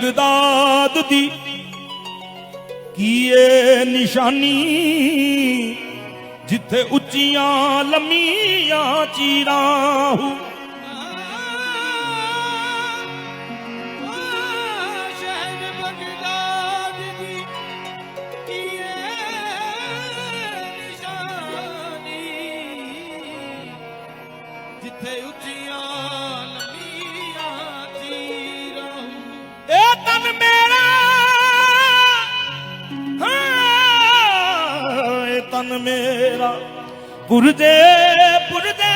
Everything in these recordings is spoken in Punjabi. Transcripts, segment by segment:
ਬਗਦਾਦ ਦੀ ਕੀ ਨਿਸ਼ਾਨੀ ਜਿੱਥੇ ਉੱਚੀਆਂ ਲੰਮੀਆਂ ਚੀਰਾਂ ਹੂ। ਤਨ ਮੇਰਾ। ਪੁਰਦੇ ਪੁਰਦੇ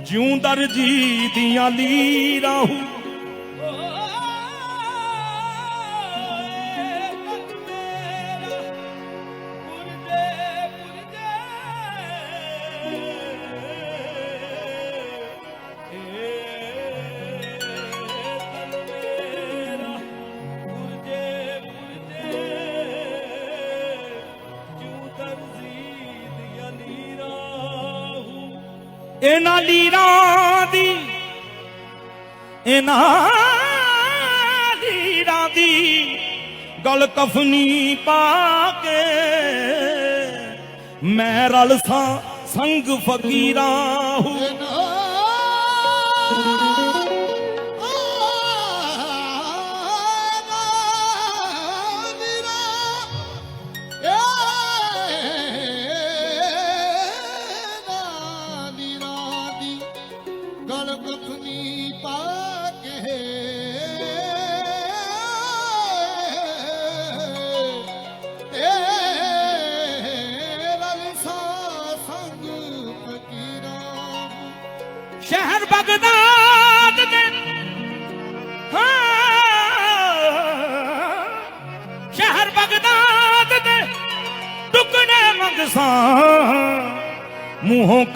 ਜਿਉਂ ਦਰਜੀ ਦੀਆਂ ਲੀਰਾਂ ਹੂ। ਇਹਨਾਂ ਲੀਰਾਂ ਦੀ ਇਹਨਾਂ ਲੀਰਾਂ ਦੀ ਗਲ ਕਫਨੀ ਪਾ ਕੇ ਮੈਂ ਰਲ ਸਾਂ ਸੰਗ ਫਕੀਰਾਂ ਹੂ।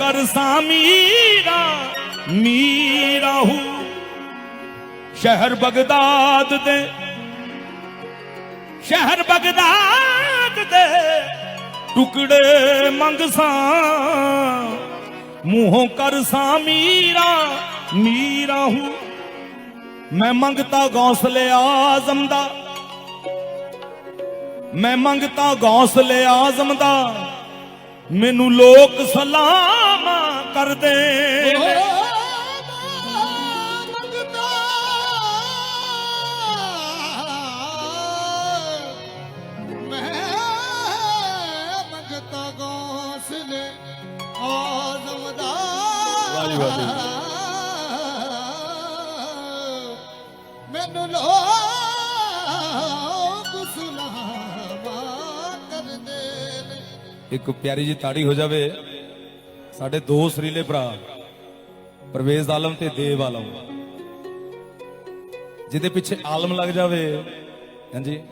ਕਰਸਾ ਮੀਰਾ ਮੀਰਾ ਹੂ। ਸ਼ਹਿਰ ਬਗਦਾਦ ਦੇ, ਸ਼ਹਿਰ ਬਗਦਾਦ ਦੇ ਟੁਕੜੇ ਮੰਗਸਾਂ ਮੂੰਹੋਂ ਕਰਸਾ ਮੀਰਾ ਮੀਰਾ ਹੂੰ। ਮੈਂ ਮੰਗਤਾ ਗੌਸਲੇ ਆਜ਼ਮ ਦਾ। ਮੈਂ ਮੰਗਤਾ ਗੌਸਲੇ ਆਜ਼ਮ ਦਾ। ਮੈਨੂੰ ਲੋਕ ਸਲਾਮ ਵਾਹ ਜੀ। ਮੈਨੂੰ ਲੋਕ ਸੁਲਾਵਾ ਕਰਦੇ ਇੱਕ ਪਿਆਰੀ ਜੀ ਤਾੜੀ ਹੋ ਜਾਵੇ। ਸਾਡੇ ਦੋ ਸਰੀਲੇ ਭਰਾ ਪਰਵੇਜ਼ ਆਲਮ ਤੇ ਦੇਵ ਆਲਮ। ਜਿਹਦੇ ਪਿੱਛੇ ਆਲਮ ਲੱਗ ਜਾਵੇ, ਹਾਂਜੀ।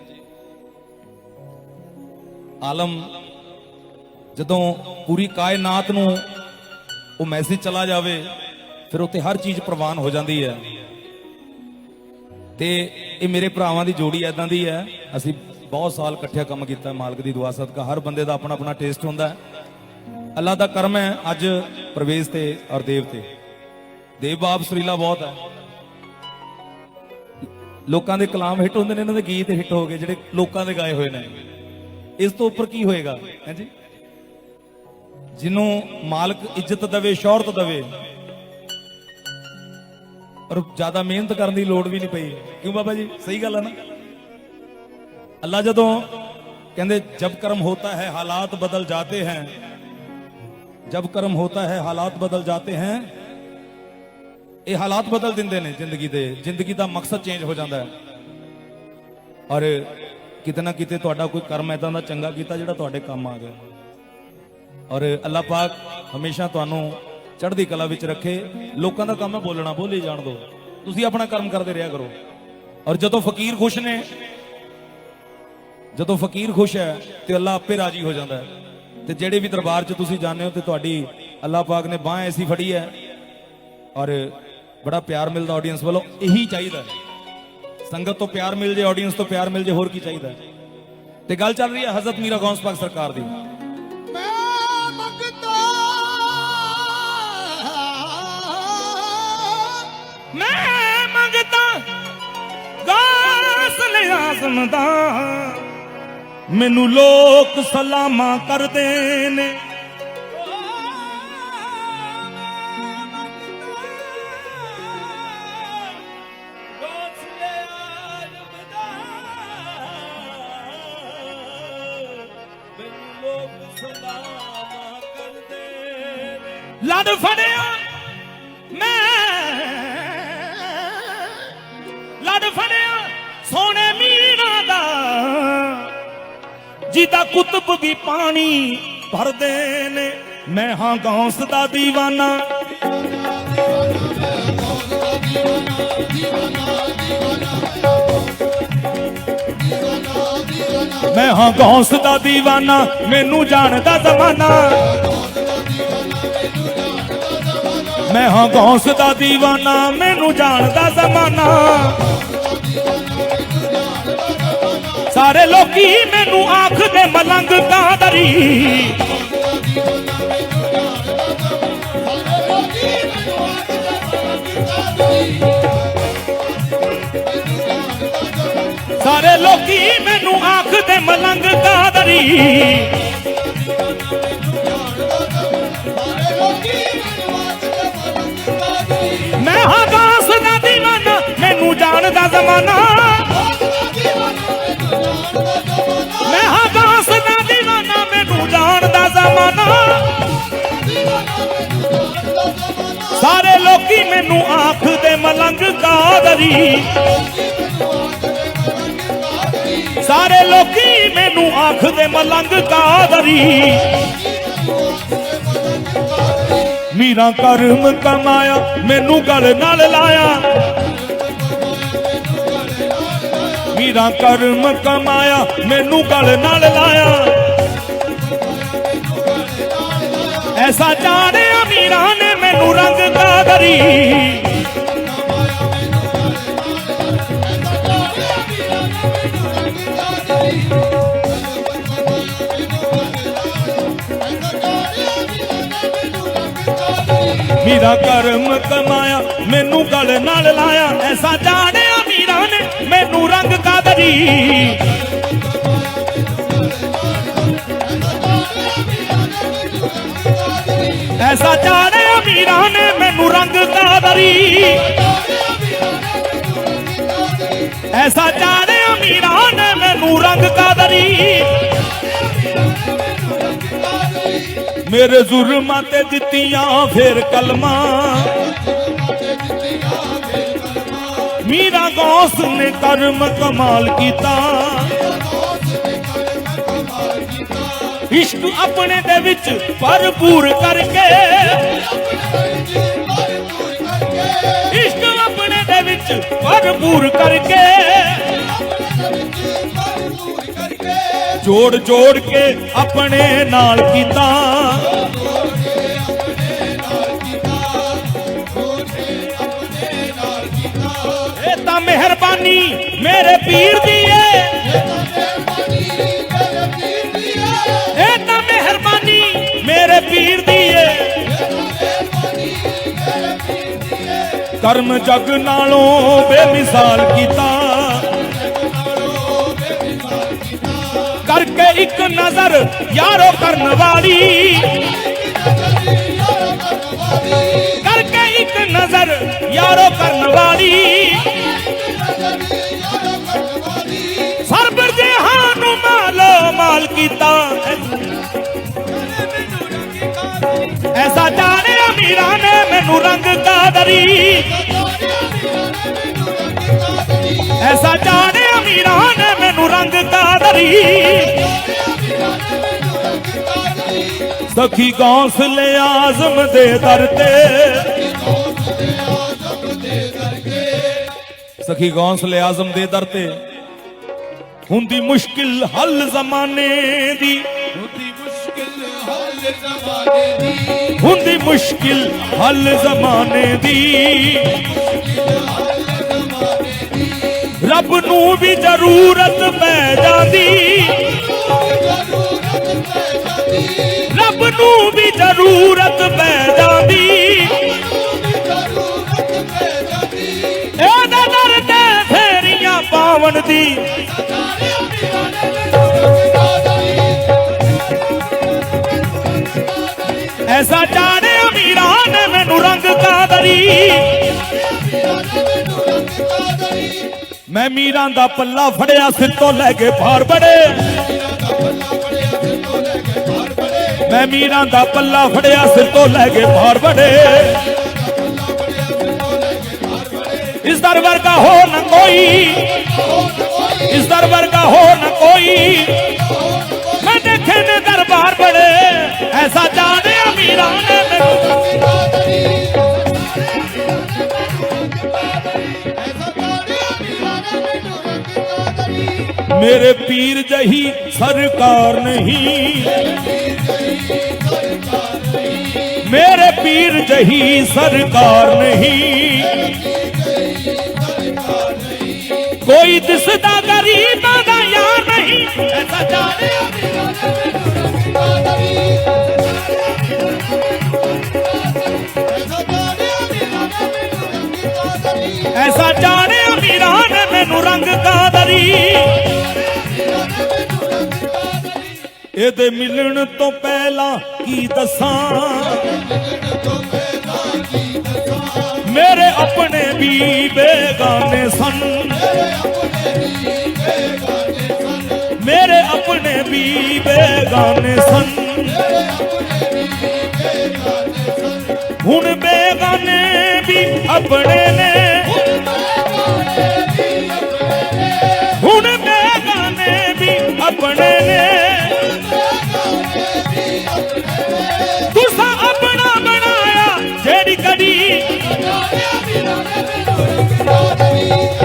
ਆਲਮ ਜਦੋਂ ਪੂਰੀ ਕਾਇਨਾਤ ਨੂੰ ਉਹ ਮੈਸੇਜ ਚਲਾ ਜਾਵੇ, ਫਿਰ ਉੱਥੇ ਹਰ ਚੀਜ਼ ਪ੍ਰਵਾਨ ਹੋ ਜਾਂਦੀ ਹੈ। ਤੇ ਇਹ ਮੇਰੇ ਭਰਾਵਾਂ ਦੀ ਜੋੜੀ ਐਦਾਂ ਦੀ ਹੈ, ਅਸੀਂ ਬਹੁਤ ਸਾਲ ਇਕੱਠਿਆ ਕੰਮ ਕੀਤਾ, ਮਾਲਕ ਦੀ ਦੁਆ, ਸਦਕਾ, ਹਰ ਬੰਦੇ ਦਾ ਆਪਣਾ ਆਪਣਾ ਟੇਸਟ ਹੁੰਦਾ ਹੈ। ਅੱਲਾ ਦਾ ਕਰਮ ਹੈ ਅੱਜ ਪ੍ਰਵੇਸ਼ ਤੇ ਔਰ ਦੇਵ ਤੇ। ਦੇਵ ਬਾਪ ਸੁਰੀਲਾ ਬਹੁਤ ਹੈ। ਲੋਕਾਂ ਦੇ ਕਲਾਮ ਹਿੱਟ ਹੁੰਦੇ ਨੇ, ਇਹਨਾਂ ਦੇ ਗੀਤ ਹਿੱਟ ਹੋ ਗਏ, ਜਿਹੜੇ ਲੋਕਾਂ ਦੇ ਗਾਏ ਹੋਏ ਨੇ। ਇਸ ਤੋਂ ਉੱਪਰ ਕੀ ਹੋਏਗਾ? ਹਾਂਜੀ? ਜਿਹਨੂੰ ਮਾਲਕ ਇੱਜ਼ਤ ਦੇਵੇ, ਸ਼ੌਹਰਤ ਦੇਵੇ ਔਰ ਜ਼ਿਆਦਾ ਮਿਹਨਤ ਕਰਨ ਦੀ ਲੋੜ ਵੀ ਨਹੀਂ ਪਈ। ਕਿਉਂ ਬਾਬਾ ਜੀ? ਸਹੀ ਗੱਲ ਹੈ ਨਾ? ਅੱਲਾ ਜਦੋਂ ਕਹਿੰਦੇ, ਜਬ ਕਰਮ ਹੋਤਾ ਹੈ, ਹਾਲਾਤ ਬਦਲ ਜਾਤੇ हैं ਜਬ ਕਰਮ ਹੋਤਾ ਹੈ ਹਾਲਾਤ ਬਦਲ ਜਾਤੇ हैं। ਇਹ ਹਾਲਾਤ ਬਦਲ ਦਿੰਦੇ ਨੇ ਜ਼ਿੰਦਗੀ ਦੇ ਜ਼ਿੰਦਗੀ ਦਾ ਮਕਸਦ ਚੇਂਜ ਹੋ ਜਾਂਦਾ ਹੈ ਔਰ ਕਿਤੇ ਨਾ ਕਿਤੇ ਤੁਹਾਡਾ ਕੋਈ ਕਰਮ ਐਦਾਂ ਦਾ ਚੰਗਾ ਕੀਤਾ ਜਿਹੜਾ ਤੁਹਾਡੇ ਕੰਮ ਆ ਗਿਆ ਔਰ ਅੱਲਾਹ ਪਾਕ ਹਮੇਸ਼ਾ ਤੁਹਾਨੂੰ ਚੜ੍ਹਦੀ ਕਲਾ ਵਿੱਚ ਰੱਖੇ ਲੋਕਾਂ ਦਾ ਕੰਮ ਹੈ ਬੋਲਣਾ ਬੋਲੀ ਜਾਣ ਦਿਓ ਤੁਸੀਂ ਆਪਣਾ ਕਰਮ ਕਰਦੇ ਰਿਹਾ ਕਰੋ ਔਰ ਜਦੋਂ ਫਕੀਰ ਖੁਸ਼ ਨੇ ਜਦੋਂ ਫਕੀਰ ਖੁਸ਼ ਹੈ ਤੇ ਅੱਲਾ ਆਪੇ ਰਾਜੀ ਹੋ ਜਾਂਦਾ ਹੈ ਤੇ ਜਿਹੜੇ ਵੀ ਦਰਬਾਰ 'ਚ ਤੁਸੀਂ ਜਾਂਦੇ ਹੋ ਤੇ ਤੁਹਾਡੀ ਅੱਲਾਹ ਪਾਕ ਨੇ ਬਾਹ ਐਸੀ ਫੜੀ ਹੈ ਔਰ ਬੜਾ ਪਿਆਰ ਮਿਲਦਾ ਆਡੀਅנס ਵੱਲੋਂ, ਇਹੀ ਚਾਹੀਦਾ ਸੰਗਤ ਤੋਂ ਪਿਆਰ ਮਿਲ ਜੇ ਆਡੀਅנס ਤੋਂ ਪਿਆਰ ਮਿਲ ਜੇ, ਹੋਰ ਕੀ ਚਾਹੀਦਾ ਤੇ ਗੱਲ ਚੱਲ ਰਹੀ ਹੈ ਹਜ਼ਰਤ ਮੀਰਾ ਗੌਂਸ ਪਾਕ ਸਰਕਾਰ ਦੀ। ਮੈਂ ਮੰਗਤਾ ਗਾਸ ਨੇ ਆਜ਼ਮ ਮੈਨੂੰ ਲੋਕ ਸਲਾਮਾਂ ਕਰਦੇ ਨੇ। ਲੜ ਫੜਿਆ। ਕੁਤਬ ਵੀ ਪਾਣੀ ਭਰਦੇ ਨੇ। ਮੈਂ ਹਾਂ ਗੌਸ ਦਾ ਦੀਵਾਨਾ। ਮੈਂ ਹਾਂ ਗੌਸ ਦਾ ਦੀਵਾਨਾ, ਮੈਨੂੰ ਜਾਣਦਾ ਜ਼ਮਾਨਾ। ਮੈਂ ਹਾਂ ਗੌਸ ਦਾ ਦੀਵਾਨਾ, ਮੈਨੂੰ ਜਾਣਦਾ ਜ਼ਮਾਨਾ। ਸਾਰੇ ਲੋਕੀ ਮੈਨੂੰ ਆਖਦੇ ਮਲੰਗ ਕਾਦਰੀ। ਸਾਰੇ ਲੋਕੀ ਮੈਨੂੰ ਆਖਦੇ ਮਲੰਗ ਕਾਦਰੀ। ਮੈਂ ਹਾਂ ਗੌਸ ਦਾ ਦੀਵਾਨਾ, ਮੈਨੂੰ ਜਾਣਦਾ ਜ਼ਮਾਨਾ। ਸਾਰੇ ਲੋਕੀ ਮੈਨੂੰ ਆਖਦੇ ਮਲੰਗ ਕਾਦਰੀ। ਸਾਰੇ ਲੋਕੀ ਮੈਨੂੰ ਆਖਦੇ ਮਲੰਗ ਕਾਦਰੀ। ਮੀਰਾ ਕਰਮ ਕਮਾਇਆ, ਮੈਨੂੰ ਗਲ ਨਾਲ ਲਾਇਆ। ਮੀਰਾ ਕਰਮ ਕਮਾਇਆ, ਮੈਨੂੰ ਗਲ ਨਾਲ ਲਾਇਆ। ਐਸਾ ਜਾਣਿਆ ਮੀਰਾ ਨੇ ਮੈਨੂੰ ਰੰਗ ਕਾਦਰੀ। ਮੇਰਾ ਕਰਮ ਕਮਾਇਆ, ਮੈਨੂੰ ਗਲ ਨਾਲ ਲਾਇਆ। ਐਸਾ ਜਾਣਿਆ ਮੀਰਾ ਨੇ ਮੈਨੂੰ ਰੰਗ ਕਾਦਰੀ। ਐਸਾ ਜਾਣਿਆ ਮੀਰਾ ਨੇ, ਮੈਨੂੰ ਰੰਗ ਕਾਦਰੀ ਐਸਾ ਜਾਣਿਆ ਮੀਰਾ ਨੇ, ਮੈਨੂੰ ਰੰਗ ਕਾਦਰੀ ਮੇਰੇ ਜ਼ੁਲਮਾਂ ਤੇ ਦਿੱਤੀਆਂ ਫੇਰ ਕਲਮਾਂ। ਮੀਰਾ ਗੌਸ ਨੇ ਕਰਮ ਕਮਾਲ ਕੀਤਾ। ਇਸ਼ਕ ਆਪਣੇ ਦੇ ਵਿੱਚ ਭਰਪੂਰ ਕਰਕੇ। ਇਸ਼ਕ ਆਪਣੇ ਦੇ ਵਿੱਚ ਭਰਪੂਰ ਕਰਕੇ। ਜੋੜ ਜੋੜ ਕੇ ਆਪਣੇ ਨਾਲ ਕੀਤਾ। ਇਹ ਤਾਂ ਮਿਹਰਬਾਨੀ ਮੇਰੇ ਪੀਰ ਦੀ ਏ। ਕਰਮ ਜਗ ਨਾਲੋਂ ਬੇਮਿਸਾਲ ਕੀਤਾ। ਕਰਕੇ ਇੱਕ ਨਜ਼ਰ ਯਾਰੋ ਕਰਨ ਵਾਲੀ। ਕਰਕੇ ਇੱਕ ਨਜ਼ਰ ਯਾਰੋ ਕਰਨ ਵਾਲੀ। ਸਰਬ ਜਹਾਨ ਨੂੰ ਮਾਲੋ, ਮਾਲ ਕੀਤਾ। ਐਸਾ ਜਾਣਿਆ ਮੀਰਾ ਨੇ ਮੈਨੂੰ ਰੰਗ ਕਾਦਰੀ ਐਸਾ ਜਾਣਿਆ ਮੀਰਾ ਨੇ ਮੈਨੂੰ ਰੰਗ ਕਾਦਰੀ ਸਖੀ ਗੌਸਲੇ ਆਜ਼ਮ ਦੇ ਦਰ ਤੇ ਸਖੀ ਗੌਸਲੇ ਆਜ਼ਮ ਦੇ ਦਰ ਤੇ ਹੁੰਦੀ ਮੁਸ਼ਕਿਲ ਹੱਲ ਜ਼ਮਾਨੇ ਦੀ ਹੁੰਦੀ ਮੁਸ਼ਕਿਲ ਹਾਲ ਜ਼ਮਾਨੇ ਦੀ ਹੁੰਦੀ ਮੁਸ਼ਕਿਲ ਹੱਲ ਜ਼ਮਾਨੇ ਦੀ। ਰੱਬ ਨੂੰ ਵੀ ਜ਼ਰੂਰਤ ਪੈ ਜਾਂਦੀ। ਰੱਬ ਨੂੰ ਵੀ ਜ਼ਰੂਰਤ ਪੈ ਜਾਂਦੀ। ਇਹਦੇ ਦਰ ਤੇ ਫੇਰੀਆਂ ਪਾਵਨ ਦੀ ਐਸਾ ਜਾਣੇ ਅਮੀਰਾਂ ਨੇ ਮੈਨੂੰ ਰੰਗ ਕਾਦਰੀ। ਮੈਂ ਮੀਰਾਂ ਦਾ ਪੱਲਾ ਫੜਿਆ ਸਿਰ ਤੋਂ ਲੈ ਕੇ ਭਾਰ ਬੜੇ। ਮੈਂ ਮੀਰਾਂ ਦਾ ਪੱਲਾ ਫੜਿਆ ਸਿਰ ਤੋਂ ਲੈ ਕੇ ਭਾਰ ਬੜੇ। ਇਸ ਦਰ ਵਰਗਾ ਹੋ ਨਾ ਕੋਈ। ਇਸ ਦਰ ਵਰਗਾ ਹੋ ਨਾ ਕੋਈ। ਮੈਂ ਦੇਖੇ ਨੇ ਦਰਬਾਰ ਬੜੇ, ਐਸਾ ਜਾਣੇ ਮੇਰੇ ਪੀਰ ਜਹੀ ਸਰਕਾਰ ਨਹੀਂ। ਮੇਰੇ ਪੀਰ ਜਹੀ ਸਰਕਾਰ ਨਹੀਂ। ਕੋਈ ਦਿਸਦਾ ਗਰੀਬਾਂ ਦਾ ਯਾਰ ਨਹੀਂ। ਐਸਾ ਜਾਣੇ ਐਸਾ ਜਾਣੇ ਅਮੀਰਾਂ ਨੇ ਮੈਨੂੰ ਰੰਗ ਕਾਦਰੀ। ਇਹਦੇ ਮਿਲਣ ਤੋਂ ਪਹਿਲਾਂ ਕੀ ਦੱਸਾਂ? ਮੇਰੇ ਆਪਣੇ ਵੀ ਬੇਗਾਨੇ ਸਨ। ਮੇਰੇ ਆਪਣੇ ਵੀ ਬੇਗਾਨੇ ਸਨ। ਬੇਗਾਨੇ ਵੀ ਆਪਣੇ ਨੇ। ਹੁਣ ਬੇਗਾਨੇ ਵੀ ਆਪਣੇ ਨੇ। ਤੁਸਾਂ ਆਪਣਾ ਬਣਾਇਆ ਜਿਹੜੀ ਕਦੀ ਐਸਾ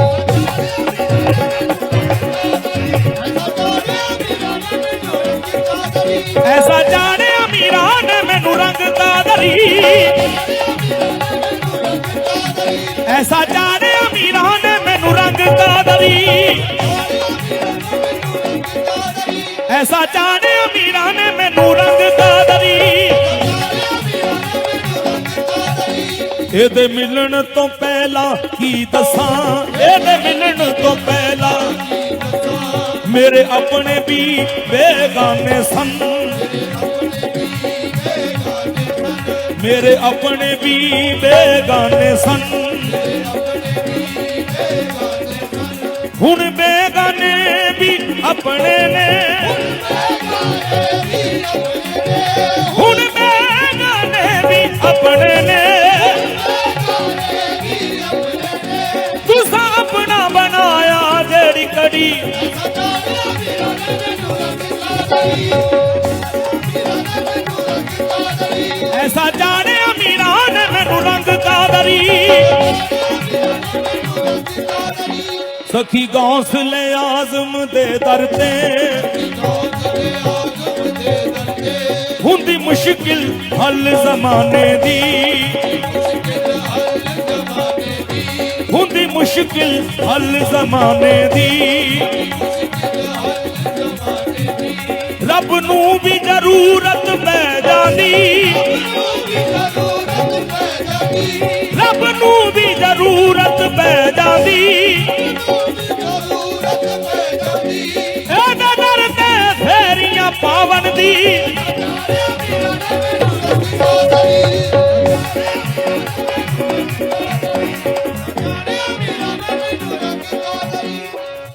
ਐਸਾ ਜਾਣੇ ਅਮੀਰਾਂ ਨੇ ਮੈਨੂੰ ਰੰਗ ਕਾਦਰੀ। ਐਸਾ ਜਾਣੇ ਅਮੀਰਾਂ ਨੇ ਮੈਨੂੰ ਰੰਗ ਕਾਦਰੀ। ਇਹਦੇ ਮਿਲਣ ਤੋਂ ਪਹਿਲਾਂ ਕੀ ਦੱਸਾਂ? ਇਹਦੇ ਮਿਲਣ ਤੋਂ ਪਹਿਲਾਂ ਮੇਰੇ ਆਪਣੇ ਵੀ ਬੇਗਾਨੇ ਸਨ। ਮੇਰੇ ਆਪਣੇ ਵੀ ਬੇਗਾਨੇ ਸਨ। ਹੁਣ ਬੇਗਾਨੇ ਵੀ ਆਪਣੇ ਨੇ। ਹੁਣ ਬੇਗਾਨੇ ਵੀ ਆਪਣੇ ਨੇ। ਤੁਸਾਂ ਆਪਣਾ ਬਣਾਇਆ ਜਿਹੜੀ ਕੜੀ। ਐਸਾ ਜਾਣੇ ਸਖੀ ਗੌਸਲੇ ਆਜ਼ਮ ਦੇ ਦਰ ਤੇ ਹੁੰਦੀ ਮੁਸ਼ਕਿਲ ਹੱਲ ਜ਼ਮਾਨੇ ਦੀ। ਹੁੰਦੀ ਮੁਸ਼ਕਿਲ ਹੱਲ ਜ਼ਮਾਨੇ ਦੀ। ਰੱਬ ਨੂੰ ਵੀ ਜ਼ਰੂਰਤ ਪੈ ਜਾਂਦੀ। ਰੱਬ ਨੂੰ ਵੀ ਜ਼ਰੂਰਤ ਪੈ ਜਾਂਦੀ। ਇਹਦੇ ਦਰ ਤੇ ਫੇਰੀਆਂ ਪਾਵਨ ਦੀ।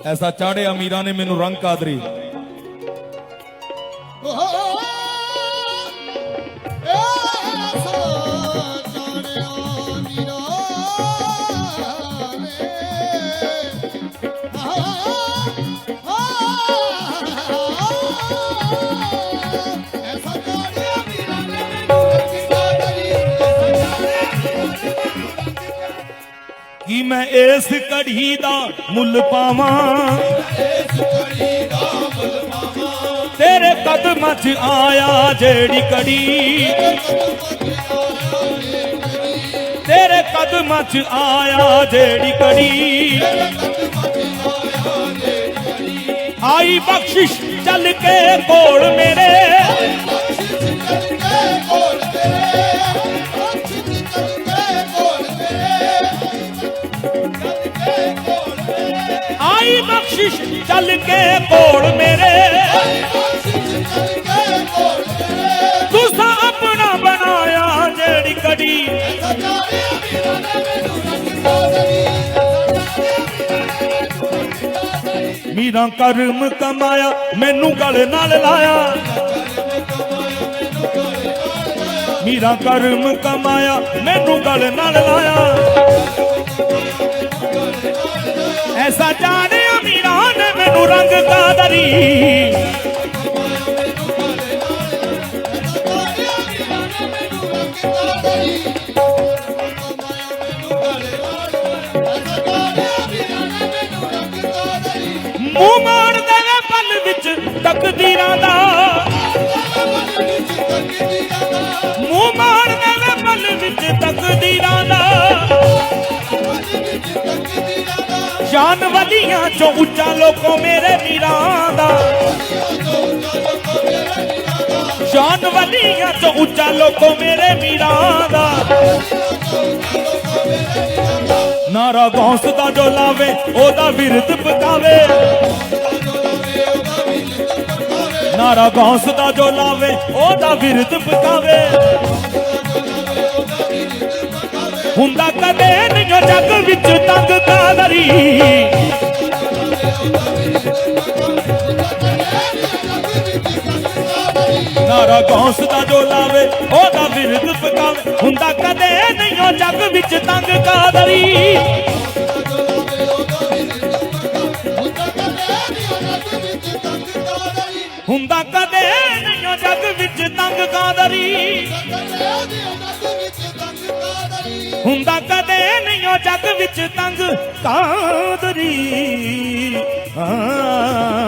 ਐਸਾ ਚਾੜਿਆ ਅਮੀਰਾਂ ਨੇ ਮੈਨੂੰ ਰੰਗ ਕਾਦਰੀ। ਮੈਂ ਇਸ ਘੜੀ ਦਾ ਮੁੱਲ ਪਾਵਾਂ। ਤੇਰੇ ਕਦਮਾਂ 'ਚ ਆਇਆ ਜਿਹੜੀ ਕੜੀ ਤੇਰੇ ਕਦਮਾਂ 'ਚ ਆਇਆ ਜਿਹੜੀ ਘੜੀ। ਆਈ ਬਖਸ਼ਿਸ਼ ਚੱਲ ਕੇ ਕੋਲ ਮੇਰੇ ਚੱਲ ਕੇ ਕੋਲ ਮੇਰੇ। ਤੁਸਾਂ ਆਪਣਾ ਬਣਾਇਆ ਜਿਹੜੀ ਕੜੀ। ਮੀਰਾ ਕਰਮ ਕਮਾਇਆ, ਮੈਨੂੰ ਗਲ ਨਾਲ ਲਾਇਆ। ਮੀਰਾ ਕਰਮ ਕਮਾਇਆ, ਮੈਨੂੰ ਗਲ ਨਾਲ ਲਾਇਆ। ਐਸਾ ਜਾਣਿਆ ਮੈਨੂੰ ਰੰਗ ਕਾਦਰੀ ਮੂੰਹ ਮਾਰ ਦੇਵੇ ਪਲ ਵਿੱਚ ਤਕਦੀਰਾਂ ਦਾ ਮੂੰਹ ਮਾਰ ਦੇਵੇ ਪਲ ਵਿੱਚ ਤਕਦੀਰਾਂ ਦਾ ਸ਼ਾਨ ਵਲੀਆਂ ਚੋਂ ਉੱਚਾ ਲੋਕੋ ਮੇਰੇ ਮੀਰਾਂ ਦਾ। ਸ਼ਾਨ ਵਲੀਆਂ ਚੋਂ ਉੱਚਾ ਲੋਕੋ ਮੇਰੇ ਮੀਰਾਂ ਦਾ। ਨਾਰਾ ਗੌਂਸ ਦਾ ਜੋ ਲਾਵੇ, ਉਹਦਾ ਵਿਰਤ ਪਕਾਵੇ ਨਾਰਾ ਗੌਂਸ ਦਾ ਜੋ ਲਾਵੇ, ਉਹਦਾ ਵਿਰਤ ਪਕਾਵੇ ਹੁੰਦਾ ਕਦੇ ਨਹੀਂ ਜੱਗ ਵਿੱਚ ਤੰਗ ਕਾਦਰੀ। ਨਾਰਾ ਗੌਂਸ ਦਾ ਜੋ ਲਾਵੇ, ਉਹਦਾ ਵਿਰਤ ਪਕਾਵੇ। ਹੁੰਦਾ ਕਦੇ ਨਹੀਂ ਜੱਗ ਵਿੱਚ ਤੰਗ ਕਾਦਰੀ। ਹੁੰਦਾ ਕਦੇ ਨਹੀਂ ਜੱਗ ਵਿੱਚ ਤੰਗ ਕਾਦਰੀ। ਹੁੰਦਾ ਕਦੇ ਨਹੀਂ ਉਹ ਜੱਗ ਵਿੱਚ ਤੰਗ। ਤਾਂਦਰੀ ਹਾਂ।